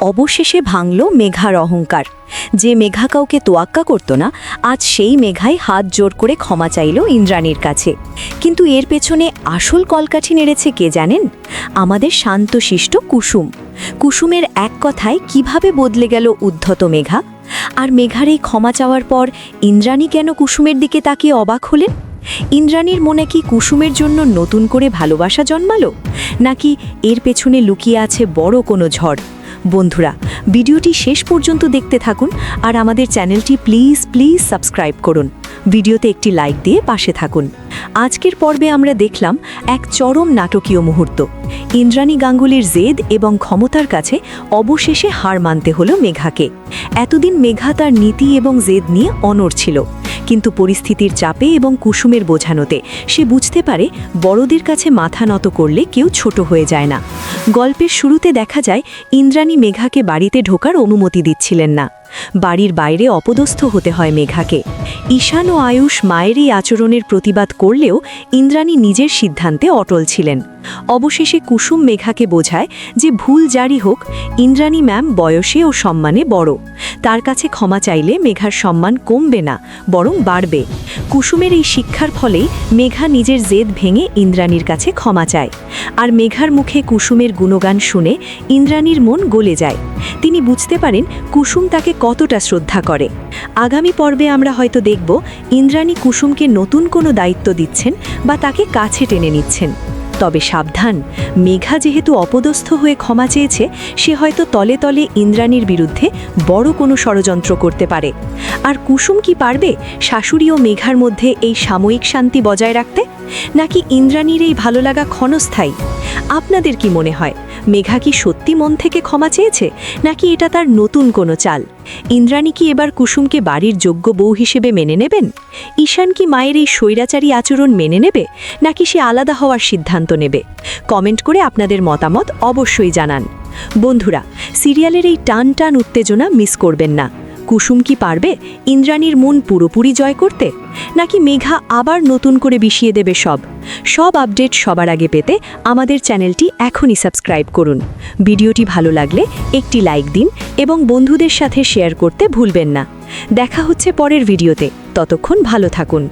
অবশেষে ভাঙল মেঘার অহংকার। যে মেঘা কাউকে তোয়াক্কা করত না, আজ সেই মেঘাই হাত জোর করে ক্ষমা চাইল ইন্দ্রাণীর কাছে। কিন্তু এর পেছনে আসল কলকাঠি নেড়েছে কে জানেন? আমাদের শান্তশিষ্ট কুসুম। কুসুমের এক কথায় কীভাবে বদলে গেল উদ্ধত মেঘা? আর মেঘার এই ক্ষমা চাওয়ার পর ইন্দ্রাণী কেন কুসুমের দিকে তাকিয়ে অবাক হলেন? ইন্দ্রাণীর মনে কি কুসুমের জন্য নতুন করে ভালোবাসা জন্মালো? নাকি এর পেছনে লুকিয়ে আছে বড় কোনো ঝড়? বন্ধুরা, ভিডিওটি শেষ পর্যন্ত দেখতে থাকুন আর আমাদের চ্যানেলটি প্লিজ প্লিজ সাবস্ক্রাইব করুন। ভিডিওতে একটি লাইক দিয়ে পাশে থাকুন। আজকের পর্বে আমরা দেখলাম এক চরম নাটকীয় মুহূর্ত। ইন্দ্রাণী গাঙ্গুলির জেদ এবং ক্ষমতার কাছে অবশেষে হার মানতে হলো মেঘাকে। এতদিন মেঘা তার নীতি এবং জেদ নিয়ে অনড় ছিল। কিন্তু পরিস্থিতির চাপে এবং কুসুমের বোঝানোতে সে বুঝতে পারে বড়দের কাছে মাথা নত করলে কেউ ছোট হয়ে যায় না। গল্পের শুরুতে দেখা যায় ইন্দ্রাণী মেঘাকে বাড়িতে ঢোকার অনুমতি দিচ্ছিলেন না। বাড়ির বাইরে অপদস্থ হতে হয় মেঘাকে। ঈশান ও আয়ুষ মায়ের এই আচরণের প্রতিবাদ করলেও ইন্দ্রাণী নিজের সিদ্ধান্তে অটল ছিলেন। অবশেষে কুসুম মেঘাকে বোঝায় যে ভুল জারি হোক, ইন্দ্রাণী ম্যাম বয়সে ও সম্মানে বড়। তার কাছে ক্ষমা চাইলে মেঘার সম্মান কমবে না, বরং বাড়বে। কুসুমের এই শিক্ষার ফলেই মেঘা নিজের জেদ ভেঙে ইন্দ্রাণীর কাছে ক্ষমা চায়। আর মেঘার মুখে কুসুমের গুণগান শুনে ইন্দ্রাণীর মন গলে যায়। তিনি বুঝতে পারেন কুসুম তাকে কতটা শ্রদ্ধা করে। আগামী পর্বে আমরা হয়তো দেখব ইন্দ্রাণী কুসুমকে নতুন কোনো দায়িত্ব দিচ্ছেন বা তাকে কাছে টেনে নিচ্ছেন। তবে সাবধান, মেঘা যেহেতু অপদস্থ হয়ে ক্ষমা চেয়েছে, সে হয়তো তলে তলে ইন্দ্রাণীর বিরুদ্ধে বড় কোনো ষড়যন্ত্র করতে পারে। আর কুসুম কি পারবে শাশুড়ি ও মেঘার মধ্যে এই সাময়িক শান্তি বজায় রাখতে? নাকি ইন্দ্রাণীর এই ভালো লাগা ক্ষণস্থায়ী? আপনাদের কি মনে হয়? মেঘা কি সত্যি মন থেকে ক্ষমা চেয়েছে? নাকি এটা তার নতুন কোনো চাল? ইন্দ্রাণী কি এবার কুসুমকে বাড়ির যোগ্য বউ হিসেবে মেনে নেবেন? ঈশান কি মায়ের এই স্বৈরাচারী আচরণ মেনে নেবে? নাকি সে আলাদা হওয়ার সিদ্ধান্ত নেবে? কমেন্ট করে আপনাদের মতামত অবশ্যই জানান। বন্ধুরা, সিরিয়ালের এই টান টান উত্তেজনা মিস করবেন না। কুসুম কি পারবে? ইন্দ্রাণীর মন পুরোপুরি জয় করতে? নাকি মেঘা আবার নতুন করে বিষিয়ে দেবে সব? সব আপডেট সবার আগে পেতে আমাদের চ্যানেলটি এখনই সাবস্ক্রাইব করুন। ভিডিওটি ভালো লাগলে একটি লাইক দিন এবং বন্ধুদের সাথে শেয়ার করতে ভুলবেন না। দেখা হচ্ছে পরের ভিডিওতে। ততক্ষণ ভালো থাকুন।